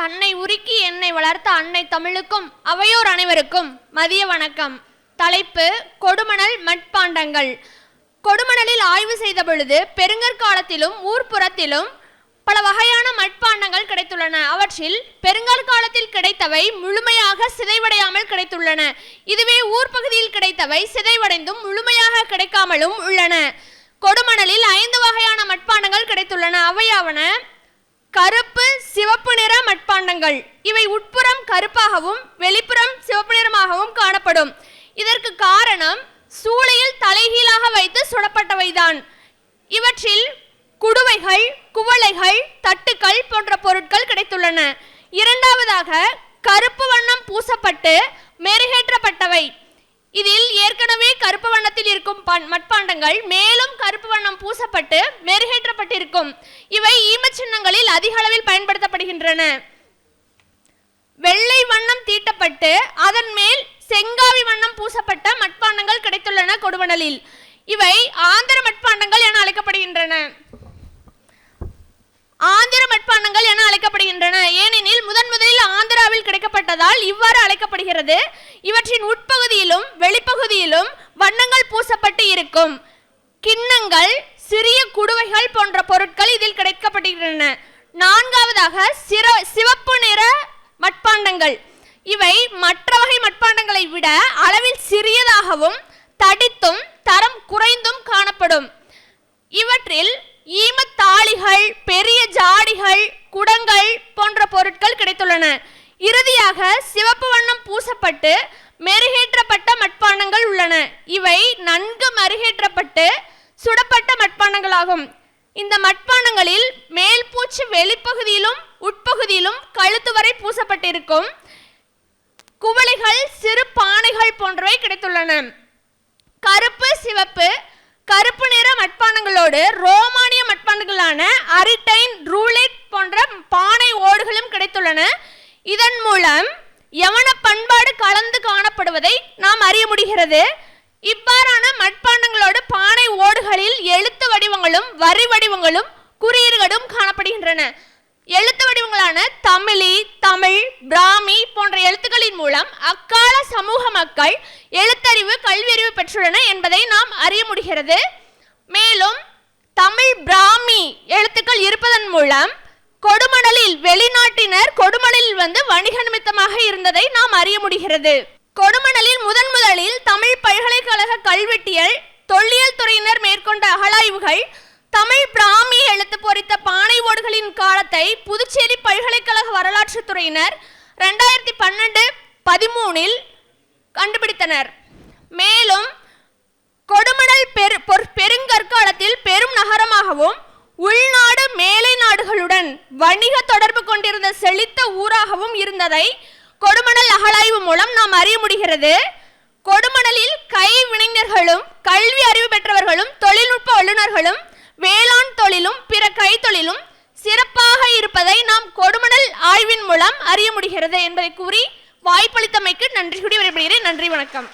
தன்னை உருக்கி என்னை வளர்த்த அன்னை தமிழுக்கும் அவையோர் அனைவருக்கும் மதிய வணக்கம். தலைப்பு கொடுமணல் மட்பாண்டங்கள். கொடுமணலில் ஆய்வு செய்த பொழுது பெருங்கற்காலத்திலும் ஊர்ப்புறத்திலும் பல வகையான மட்பாண்டங்கள் கிடைத்துள்ளன. அவற்றில் பெருங்கற்காலத்தில் கிடைத்தவை முழுமையாக சிதைவடையாமல் கிடைத்துள்ளன. இதுவே ஊர்ப்பகுதியில் கிடைத்தவை சிதைவடைந்தும் முழுமையாக கிடைக்காமலும் உள்ளன. கொடுமணலில் ஐந்து வகையான மட்பாண்டங்கள் கிடைத்துள்ளன. அவையாவன கருப்பு சிவப்பு நிற மட்பாண்டங்கள். இவை உட்புறம் கருப்பாகவும் வெளிப்புறம் சிவப்பு நிறமாகவும் காணப்படும். இதற்கு காரணம் சூளையில் தலைகீழாக வைத்து சுடப்பட்டவைதான். இவற்றில் குடுவைகள் குவளைகள் தட்டுக்கள் போன்ற பொருட்கள் கிடைத்துள்ளன. இரண்டாவதாக கருப்பு வண்ணம் பூசப்பட்டு மெருகேற்றப்பட்டவை. இதில் ஏற்கனவே கருப்பு வண்ணத்தில் இருக்கும் பண்- மட்பாண்டங்கள் மேலும் கருப்பு வண்ணம் பூசப்பட்டு மெருகேற்றப்பட்டிருக்கும். இவை ஈமச் சின்னங்களில் அதிக அளவில் பயன்படுத்தப்படுகின்றன. வெள்ளை வண்ணம் தீட்டப்பட்டு அதன் மேல் செங்காவி வண்ணம் பூசப்பட்ட மட்பாண்டங்கள் கிடைத்துள்ளன கொடுவனலில். இவை ஆந்திர மட்பாண்டங்கள் என அழைக்கப்படுகின்றன. ஆந்திர மட்பாண்டங்கள் என அழைக்கப்படுகின்றன. ஏனெனில் முதன் முதலில் ஆந்திராவில் கிடைக்கப்பட்டதால் இவ்வாறு அழைக்கப்படுகிறது. இவற்றின் உட்பகுதியிலும் வெளிப்பகுதியிலும் வண்ணங்கள் பூசப்பட்டு இருக்கும். கிண்ணங்கள் சிறிய குடுவைகள் போன்ற பொருட்கள் இதில் கிடைக்கப்படுகின்றன நான்காவதாக சிற சிவப்பு நிற மட்பாண்டங்கள். இவை மற்ற வகை மட்பாண்டங்களை விட அளவில் சிறியதாகவும் தடித்தும் தரம் குறைந்தும் காணப்படும். இவற்றில் ஈமத்தாளிகள் பெரிய ஜாடிகள் குடங்கள் போன்ற பொருட்கள் கிடைத்துள்ளன. இறுதியாக சிவப்பு வண்ணம் பூசப்பட்டு மெருகேற்றப்பட்ட மட்பாண்டங்கள் உள்ளன. இவை நன்கு மருகேற்றப்பட்டு சுடப்பட்ட மட்பாண்டங்களாகும் இந்த மட்பாண்டங்களில் மேல் பூச்சு வெளிப்பகுதியிலும் உட்பகுதியிலும் கழுத்து வரை பூசப்பட்டிருக்கும். குவளைகள் சிறு பானைகள் போன்றவை கிடைத்துள்ளன. கருப்பு சிவப்பு கருப்பு நிற மட்பாண்டங்களோடு ரோமானிய மட்பாண்டங்களான அரிட்டைன் ரூலெட் போன்ற பானை ஓடுகளும் கிடைத்துள்ளன. இதன் மூலம் யவன பண்பாடு கலந்து காணப்படுவதை நாம் அறிய முடிகிறது. இவ்வாறான மட்பாண்டங்களோடு பானை ஓடுகளில் எழுத்து வடிவங்களும் வரி வடிவங்களும் குறியீடுகளும் காணப்படுகின்றன. எழுத்து வடிவங்களான தமிழி தமிழ் பிராமி போன்ற எழுத்துக்களின் மூலம் அக்கால சமூக மக்கள் எழுத்தறிவு கல்வியறிவு பெற்றுள்ளன என்பதை நாம் அறிய முடிகிறது. மேலும் தமிழ் பிராமி எழுத்துக்கள் இருப்பதன் மூலம் கொடுமணலில் வெளிநாட்டினர் கொடுமணலில் வந்து வணிக நிமித்தமாக இருந்ததை நாம் அறிய முடிகிறது. கொடுமணலில் முதன் முதலில் தமிழ் பல்கலைக்கழக கல்வெட்டியல் தொல்லியல் துறையினர் மேற்கொண்ட அகழாய்வுகள் தமிழ் பிராமி எழுத்து பொறித்த பானை ஓடுகளின் காலத்தை புதுச்சேரி பல்கலைக்கழக வரலாற்று துறையினர் ரெண்டாயிரத்தி பன்னெண்டு பதிமூனில் கண்டுபிடித்தனர். மேலும் கொடுமணல் பெரு பொற்- வணிக தொடர்பு கொண்டிருந்த செழித்த ஊராகவும் இருந்ததை கொடுமணல் அகழாய்வு மூலம் நாம் அறிய முடிகிறது. கொடுமணலில் கைவினைஞர்களும் கல்வி அறிவு பெற்றவர்களும் தொழில்நுட்ப வல்லுநர்களும் வேளாண் தொழிலும் பிற கைத்தொழிலும் சிறப்பாக இருப்பதை நாம் கொடுமணல் ஆய்வின் மூலம் அறிய முடிகிறது என்பதை கூறி வாய்ப்பளித்தமைக்கு நன்றி கூடி விரும்புகிறேன் நன்றி வணக்கம்.